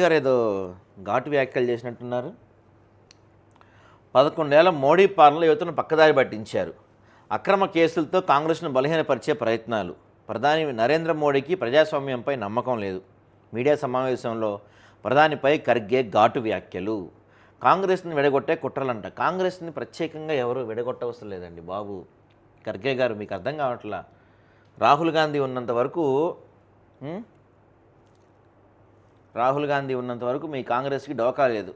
గారు ఏదో ఘాటు వ్యాఖ్యలు చేసినట్టున్నారు. పదకొండేళ్ళ మోడీ పాలనలో యువతను పక్కదారి పట్టించారు. అక్రమ కేసులతో కాంగ్రెస్ను బలహీనపరిచే ప్రయత్నాలు. ప్రధాని నరేంద్ర మోడీకి ప్రజాస్వామ్యంపై నమ్మకం లేదు. మీడియా సమావేశంలో ప్రధానిపై కరిగే ఘాటు వ్యాఖ్యలు. కాంగ్రెస్ని విడగొట్టే కుట్రలంట. కాంగ్రెస్ని ప్రత్యేకంగా ఎవరు విడగొట్టవసరం లేదండి బాబు. ఖర్గే గారు మీకు అర్థం కావట్లా? రాహుల్ గాంధీ ఉన్నంత వరకు రాహుల్ గాంధీ ఉన్నంత వరకు మీ కాంగ్రెస్కి డోకా లేదు.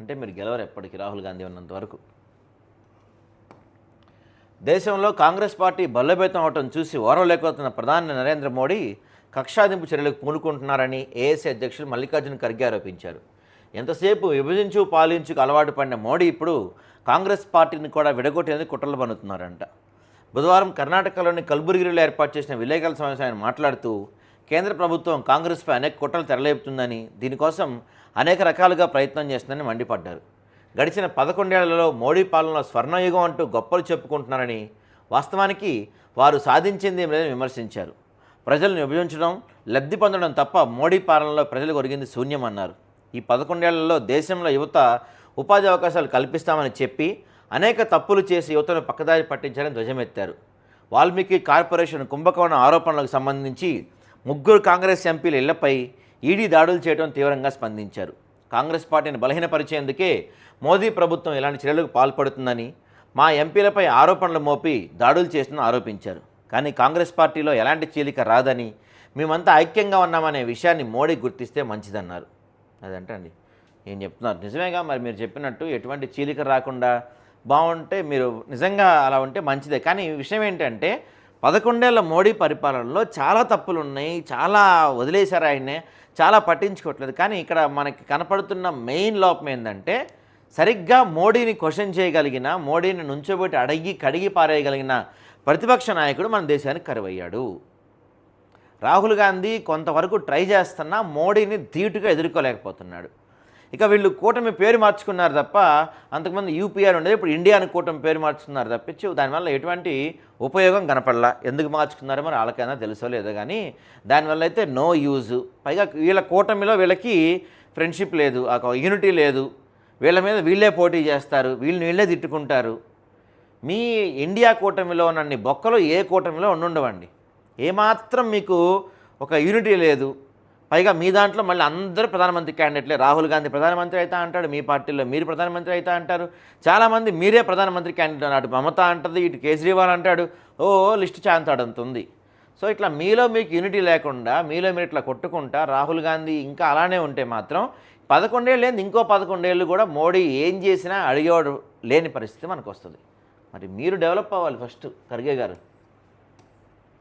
అంటే మీరు గెలవరు ఎప్పటికీ రాహుల్ గాంధీ ఉన్నంత వరకు. దేశంలో కాంగ్రెస్ పార్టీ బలోపేతం అవటం చూసి ఓరవలేకపోతున్న ప్రధాని నరేంద్ర మోడీ కక్షాదింపు చర్యలకు పూనుకుంటున్నారని ఏఎస్సీ అధ్యక్షులు మల్లికార్జున ఖర్గే ఆరోపించారు. ఎంతసేపు విభజించు పాలించుకు అలవాటు పడిన మోడీ ఇప్పుడు కాంగ్రెస్ పార్టీని కూడా విడగొట్టేందుకు కుట్రలు పన్నుతున్నారంట. బుధవారం కర్ణాటకలోని కల్బుర్గిరిలో ఏర్పాటు చేసిన విలేకరుల సమావేశం ఆయన మాట్లాడుతూ కేంద్ర ప్రభుత్వం కాంగ్రెస్పై అనేక కుట్రలు తెరలేపుతుందని దీనికోసం అనేక రకాలుగా ప్రయత్నం చేస్తుందని మండిపడ్డారు. గడిచిన పదకొండేళ్ళలో మోడీ పాలనలో స్వర్ణయుగం అంటూ గొప్పలు చెప్పుకుంటున్నారని వాస్తవానికి వారు సాధించింది లేదని విమర్శించారు. ప్రజలను విభజించడం లబ్ధి పొందడం తప్ప మోడీ పాలనలో ప్రజలు ఒరిగింది శూన్యమన్నారు ఈ పదకొండేళ్ళలో దేశంలో యువత ఉపాధి అవకాశాలు కల్పిస్తామని చెప్పి అనేక తప్పులు చేసి యువతను పక్కదారి పట్టించారని ధ్వజమెత్తారు. వాల్మీకి కార్పొరేషన్ కుంభకోణ ఆరోపణలకు సంబంధించి ముగ్గురు కాంగ్రెస్ ఎంపీల ఇళ్ళపై ఈడీ దాడులు చేయడం తీవ్రంగా స్పందించారు. కాంగ్రెస్ పార్టీని బలహీనపరిచేందుకే మోదీ ప్రభుత్వం ఇలాంటి చర్యలకు పాల్పడుతుందని మా ఎంపీలపై ఆరోపణలు మోపి దాడులు చేసిన ఆరోపించారు. కానీ కాంగ్రెస్ పార్టీలో ఎలాంటి చీలిక రాదని మేమంతా ఐక్యంగా ఉన్నామనే విషయాన్ని మోడీ గుర్తిస్తే మంచిదన్నారు. అదంటే అండి ఏం చెప్తున్నారు? నిజమేగా మరి మీరు చెప్పినట్టు ఎటువంటి చీలిక రాకుండా బాగుంటే మీరు నిజంగా అలా ఉంటే మంచిదే. కానీ విషయం ఏంటంటే పదకొండేళ్ళ మోడీ పరిపాలనలో చాలా తప్పులు ఉన్నాయి చాలా వదిలేశారు ఆయన్నే చాలా పట్టించుకోవట్లేదు. కానీ ఇక్కడ మనకి కనపడుతున్న మెయిన్ లోపం ఏంటంటే సరిగ్గా మోడీని క్వశ్చన్ చేయగలిగిన మోడీని నుంచోబెట్టి అడిగి కడిగి పారేయగలిగిన ప్రతిపక్ష నాయకుడు మన దేశానికి కరువయ్యాడు. రాహుల్ గాంధీ కొంతవరకు ట్రై చేస్తున్నా మోడీని ధీటుగా ఎదుర్కోలేకపోతున్నాడు. ఇక వీళ్ళు కూటమి పేరు మార్చుకున్నారు తప్ప అంతకుముందు యూపీఆర్ ఉండేది ఇప్పుడు ఇండియాను కూటమి పేరు మార్చుకున్నారు తప్పించి దానివల్ల ఎటువంటి ఉపయోగం కనపడలా. ఎందుకు మార్చుకున్నారో మరి వాళ్ళకైనా తెలుసో లేదో కానీ దానివల్ల అయితే నో యూజ్ పైగా వీళ్ళ కూటమిలో వీళ్ళకి ఫ్రెండ్షిప్ లేదు ఒక యూనిటీ లేదు. వీళ్ళ మీద వీళ్ళే పోటీ చేస్తారు వీళ్ళని వీళ్ళే తిట్టుకుంటారు. మీ ఇండియా కూటమిలో ఉన్నన్ని బొక్కలు ఏ కూటమిలో ఉండుండవండి. ఏమాత్రం మీకు ఒక యూనిటీ లేదు. పైగా మీ దాంట్లో మళ్ళీ అందరూ ప్రధానమంత్రి క్యాండిడేట్లే. రాహుల్ గాంధీ ప్రధానమంత్రి అయితే అంటాడు మీ పార్టీలో మీరు ప్రధానమంత్రి అయితే అంటారు. చాలామంది మీరే ప్రధానమంత్రి క్యాండిడేట్ అటు మమత అంటది ఇటు కేజ్రీవాల్ అంటాడు ఓ లిస్ట్ చాంతాడంతుంది. సో ఇట్లా మీలో మీకు యూనిటీ లేకుండా మీలో మీరు ఇట్లా కొట్టుకుంటా రాహుల్ గాంధీ ఇంకా అలానే ఉంటే మాత్రం పదకొండేళ్ళు లేదు ఇంకో పదకొండేళ్ళు కూడా మోడీ ఏం చేసినా అడిగేవాడు లేని పరిస్థితి మనకు వస్తుంది మరి మీరు డెవలప్ అవ్వాలి ఫస్ట్ ఖర్గే గారు.